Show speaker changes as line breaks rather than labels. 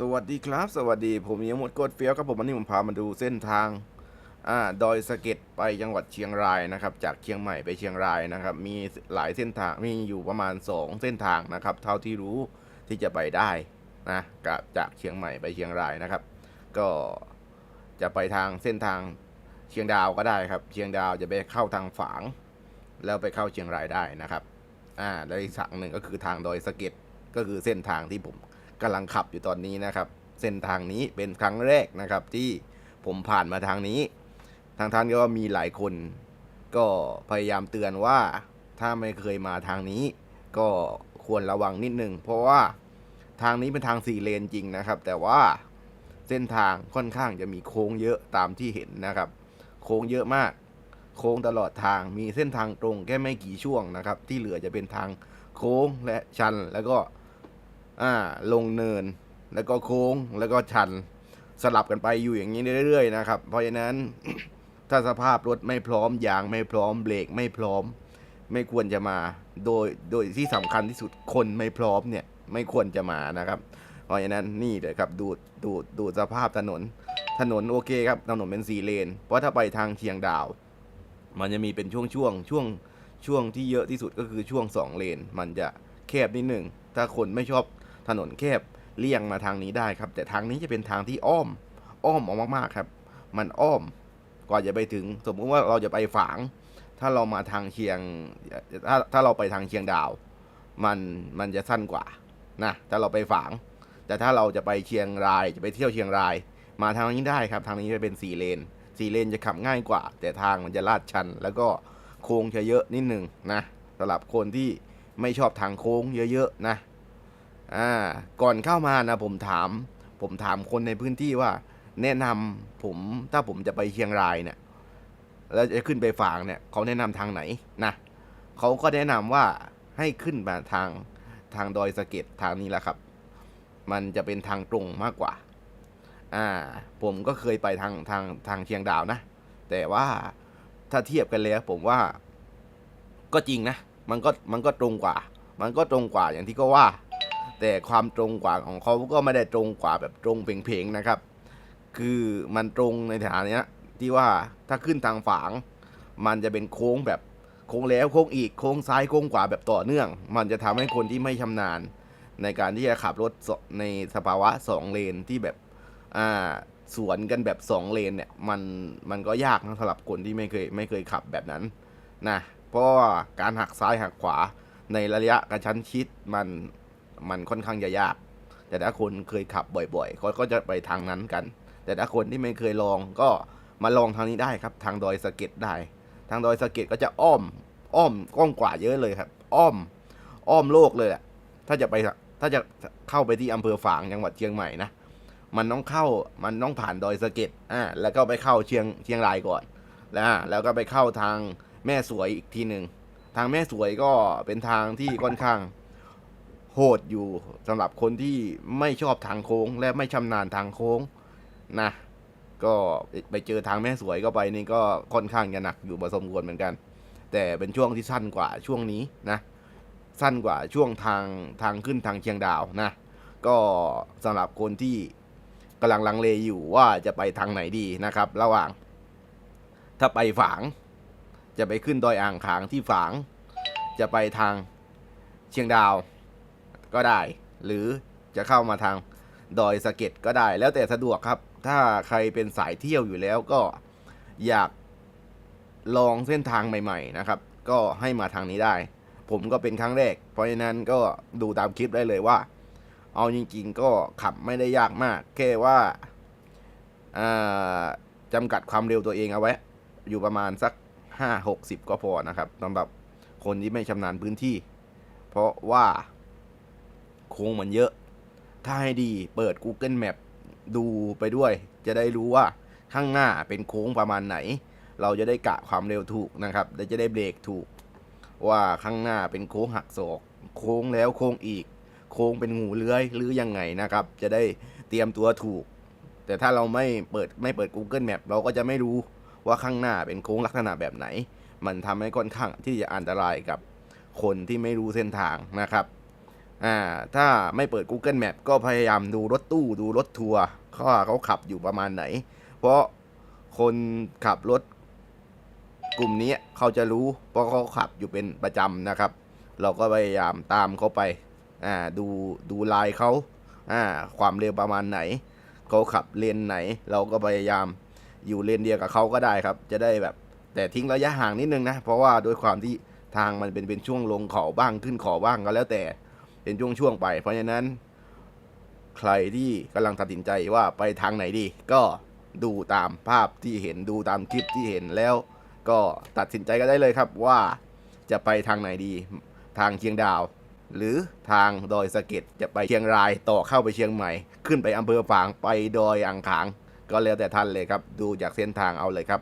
สวัสดีครับ สวัสดีผมยังหมดโกดเฟี้ยวครับผมวันนี้ผมพามาดูเส้นทางอ่าดอยสะเก็ดไปจังหวัดเชียงรายนะครับ จากเชียงใหม่ไปเชียงรายนะครับ มีหลายเส้นทางมีอยู่ประมาณ 2 เส้นทางนะครับ เท่าที่รู้ที่จะไปได้นะกับจากเชียงใหม่ไปเชียงรายนะครับ ก็จะไปทางเส้นทางเชียงดาวก็ได้ครับ เชียงดาวจะไปเข้าทางฝาง แล้วไปเข้าเชียงรายได้นะครับอ่าแล้วอีกสั่งหนึ่งก็คือทางดอยสะเก็ดก็คือเส้นทางที่ผม กำลังขับอยู่ตอนนี้นะครับ เส้นทางนี้เป็นครั้งแรกนะครับ ที่ผมผ่านมาทางนี้ ทางท่านก็มีหลายคน ก็พยายามเตือนว่าถ้าไม่เคยมาทางนี้ ก็ควรระวังนิดนึงเพราะว่าทางนี้เป็นทางสี่เลนจริงนะครับ แต่ว่าเส้นทางค่อนข้างจะมีโค้งเยอะตามที่เห็นนะครับ โค้งเยอะมาก โค้งตลอดทางมีเส้นทางตรงแค่ไม่กี่ช่วงนะครับ ที่เหลือจะเป็นทางโค้งและชันแล้วก็ อ่าลงเนิน แล้วก็โค้งแล้วก็ชันสลับกันไปอยู่อย่างนี้เรื่อยๆนะครับ เพราะฉะนั้นถ้าสภาพรถไม่พร้อมยางไม่พร้อมเบรกไม่พร้อม ไม่ควรจะมา โดยโดยที่สำคัญที่สุดคนไม่พร้อมเนี่ยไม่ควรจะมานะครับ เพราะฉะนั้นนี่เลยครับดูดูดูสภาพถนน ถนนโอเคครับถนนเป็นสี่เลน เพราะถ้าไปทางเชียงดาว มันจะมีเป็นช่วงช่วงช่วงช่วงที่เยอะที่สุดก็คือช่วงสองเลน มันจะแคบนิดหนึ่งถ้าคนไม่ชอบ ถนนแคบเลี่ยงมาทางนี้ได้ครับ แต่ทางนี้จะเป็นทางที่อ้อม อ้อมออกมากๆครับ มันอ้อมกว่าจะไปถึง สมมุติว่าเราจะไปฝาง ถ้าเรามาทางเชียง ถ้าถ้าเราไปทางเชียงดาว มันมันจะสั้นกว่านะถ้าเราไปฝาง แต่ถ้าเราจะไปเชียงรายจะไปเที่ยวเชียงราย มาทางนี้ได้ครับ ทางนี้จะเป็นสี่เลนสี่เลนจะขับง่ายกว่า แต่ทางมันจะลาดชัน แล้วก็โค้งจะเยอะนิดหนึ่งนะสำหรับคนที่ไม่ชอบทางโค้งเยอะๆนะ อ่าก่อนเข้ามานะผมถาม ผมถามคนในพื้นที่ว่า แนะนำผมถ้าผมจะไปเชียงรายเนี่ย แล้วจะขึ้นไปฝางเนี่ยเขาแนะนำทางไหนนะเขาก็แนะนำว่าให้ขึ้นมาทางทางดอยสะเก็ดทางนี้แหละครับ มันจะเป็นทางตรงมากกว่า อ่า ผมก็เคยไปทางทางทางเชียงดาวนะ แต่ว่าถ้าเทียบกันแล้วผมว่า ก็จริงนะ มันก็มันก็ตรงกว่า มันก็ตรงกว่าอย่างที่ก็ว่า แต่ความตรงกว่าของเขาก็ไม่ได้ตรงกว่าแบบตรงเพลงๆนะครับ คือมันตรงในฐานะที่ว่าถ้าขึ้นทางฝาง มันจะเป็นโค้งแบบโค้งแล้วโค้งอีกโค้งซ้ายโค้งขวาแบบต่อเนื่อง มันจะทำให้คนที่ไม่ชำนาญ ในการที่จะขับรถในสภาวะสองเลนที่แบบอ่าสวนกันแบบสองเลนเนี่ยมันมันก็ยากนะสำหรับคนที่ไม่เคยไม่เคยขับแบบนั้นนะเพราะว่าการหักซ้ายหักขวาในระยะกระชั้นชิดมัน มันค่อนข้างจะยาก แต่ถ้าคนเคยขับบ่อยๆเขาก็จะไปทางนั้นกัน แต่ถ้าคนที่ไม่เคยลองก็มาลองทางนี้ได้ครับ ทางดอยสะเก็ดได้ ทางดอยสะเก็ดก็จะอ้อม อ้อมกว้างกว่าเยอะเลยครับ อ้อม อ้อมโลกเลยแหละถ้าจะไปถ้าจะเข้าไปที่อำเภอฝางจังหวัดเชียงใหม่นะมันต้องเข้ามันต้องผ่านดอยสะเก็ดอ่าแล้วก็ไปเข้าเชียงเชียงรายก่อนแล้วแล้วก็ไปเข้าทางแม่สวยอีกทีหนึ่งทางแม่สวยก็เป็นทางที่ค่อนข้าง โหดอยู่สำหรับคนที่ไม่ชอบทางโค้ง และไม่ชำนาญทางโค้งนะก็ไปเจอทางแม่สวยก็ไปนี่ก็ค่อนข้างจะหนักอยู่พอสมควรเหมือนกัน แต่เป็นช่วงที่สั้นกว่าช่วงนี้นะสั้นกว่าช่วงทางทางขึ้นทางเชียงดาวนะก็สำหรับคนที่กำลังลังเลอยู่ว่าจะไปทางไหนดีนะครับ ระหว่าง ถ้าไปฝาง จะไปขึ้นดอยอ่างขางที่ฝาง จะไปทางเชียงดาว ก็ได้ หรือจะเข้ามาทางดอยสะเก็ดก็ได้ แล้วแต่สะดวกครับ ถ้าใครเป็นสายเที่ยวอยู่แล้วก็อยากลองเส้นทางใหม่ ๆ นะครับ ก็ให้มาทางนี้ได้ ผมก็เป็นครั้งแรก เพราะฉะนั้นก็ดูตามคลิปได้เลยว่า เอาจริง ๆ ก็ขับไม่ได้ยากมาก แค่ว่าาจำกัดความเร็วตัวเองเอาไว้ อยู่ประมาณสักห้าหกสิบก็พอนะครับสำหรับคนที่ไม่ชำนาญพื้นที่ เพราะว่า โค้งมันเยอะ ถ้าให้ดีเปิด Google Map ดูไปด้วย จะได้รู้ว่าข้างหน้าเป็นโค้งประมาณไหน เราจะได้กะความเร็วถูกนะครับและจะได้เบรกถูก ว่าข้างหน้าเป็นโค้งหักศอกโค้งแล้วโค้งอีก โค้งเป็นงูเลื้อยหรือยังไงนะครับ จะได้เตรียมตัวถูก แต่ถ้าเราไม่เปิดไม่เปิด Google Map เราก็จะไม่รู้ว่าข้างหน้าเป็นโค้งลักษณะแบบไหน มันทำให้ค่อนข้างที่จะอันตรายกับคนที่ไม่รู้เส้นทางนะครับ อ่าถ้าไม่เปิด Google Map ก็พยายามดูรถตู้ดูรถทัวร์เขาเขาขับอยู่ประมาณไหน เพราะคนขับรถกลุ่มนี้เขาจะรู้ เพราะเขาขับอยู่เป็นประจำนะครับ เราก็พยายามตามเขาไปอ่าดูดูลายเขาอ่าความเร็วประมาณไหนเขาขับเลนไหน เราก็พยายามอยู่เลนเดียวกับเขาก็ได้ครับ จะได้แบบ แต่ทิ้งระยะห่างนิดนึงนะ เพราะว่าด้วยความที่ทางมันเป็นเป็นช่วงลงเขาบ้างขึ้นเขาบ้างก็แล้วแต่ เป็นช่วงๆไป เพราะฉะนั้น ใครที่กำลังตัดสินใจว่าไปทางไหนดี ก็ดูตามภาพที่เห็นดูตามคลิปที่เห็นแล้ว ก็ตัดสินใจกันได้เลยครับว่าจะไปทางไหนดี ทางเชียงดาว หรือทางดอยสะเก็ดจะไปเชียงรายต่อเข้าไปเชียงใหม่ ขึ้นไปอำเภอฝางไปดอยอ่างขาง ก็แล้วแต่ท่านเลยครับ ดูจากเส้นทางเอาเลยครับ